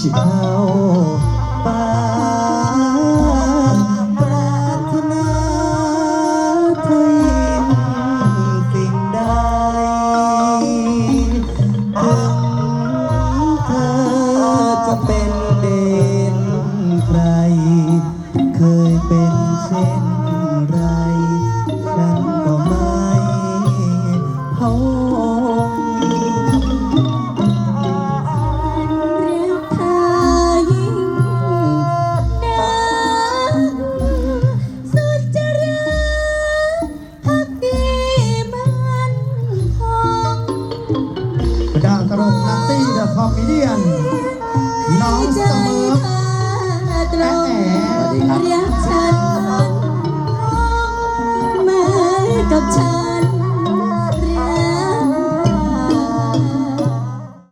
ที่เข้าป่าปรารถนาเธอยิ่งสิ่งใดถึงเธอจะเป็นเด่นใคร เคยเป็นเช่นไร ฉันก็ไม่เผา มมิเดียน น้องเสมอตรงสวัสดีครับรักฉันเหมือนกับฉัน